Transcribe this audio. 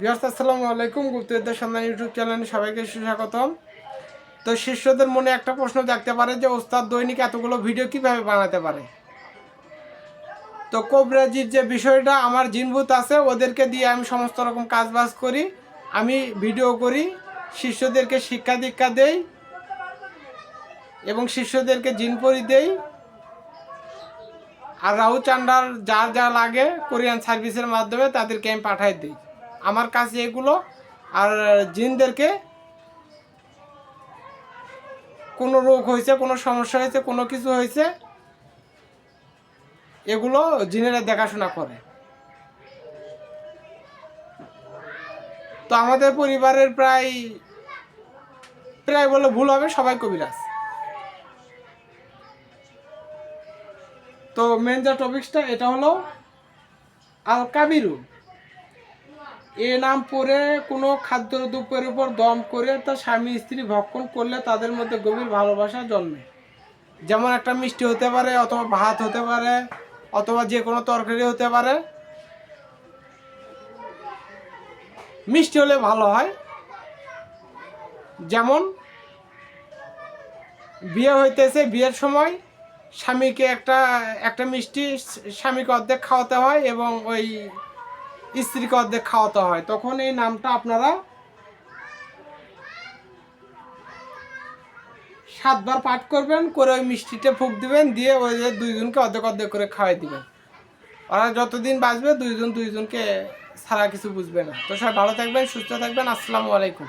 বিহার আসসালামু আলাইকুম। গুপ্তবিদ্যা সন্ধান ইউটিউব চ্যানেলে সবাইকে সুস্বাগতম। তো শিষ্যদের মনে একটা প্রশ্ন থাকতে পারে যে, ওস্তাদ, দৈনিক এতগুলো ভিডিও কীভাবে বানাতে পারে? তো কোবরাজির যে বিষয়টা, আমার জিনভূত আছে, ওদেরকে দিয়ে আমি সমস্ত রকম কাজ বাজ করি, আমি ভিডিও করি, শিষ্যদেরকে শিক্ষা দীক্ষা দেই, এবং শিষ্যদেরকে জিনপরি দেই। আর রাহু চান্ডার যার যা লাগে, কোরিয়ান সার্ভিসের মাধ্যমে তাদেরকে আমি পাঠাই দিই। আমার কাছে এগুলো আর জিনদেরকে কোনো রোগ হয়েছে, কোনো সমস্যা হয়েছে, কোনো কিছু হয়েছে, এগুলো জিনেরা দেখাশোনা করে। তো আমাদের পরিবারের প্রায় প্রায় বলে ভুল হবে, সবাই কবিরাজ। তো মেন যে টপিক্সটা এটা হলো আল কাবিরু এ নাম পরে কোনো খাদ্য দ্রব্যের উপর দম করে তার স্বামী স্ত্রী ভক্ষণ করলে তাদের মধ্যে গভীর ভালোবাসা জন্মে। যেমন একটা মিষ্টি হতে পারে অথবা ভাত হতে পারে অথবা যে কোনো তরকারি হতে পারে। মিষ্টি হলে ভালো হয়। যেমন বিয়ে হইতেছে বিয়ের সময় স্বামীকে একটা একটা মিষ্টি স্বামীকে অর্ধেক খাওয়াতে হয় এবং ওই স্ত্রীকে অর্ধেক খাওয়াতে হয়, তখন এই নামটা আপনারা সাতবার পাঠ করবেন, করে ওই মিষ্টিটা ফুক দিবেন, দিয়ে ওই যে দুইজনকে অর্ধেক অর্ধেক করে খাওয়াই দিবেন। ওরা যতদিন বাঁচবে, দুইজন দুইজনকে ছাড়া কিছু বুঝবে না। তো সবাই ভালো থাকবেন, সুস্থ থাকবেন, আসসালামু আলাইকুম।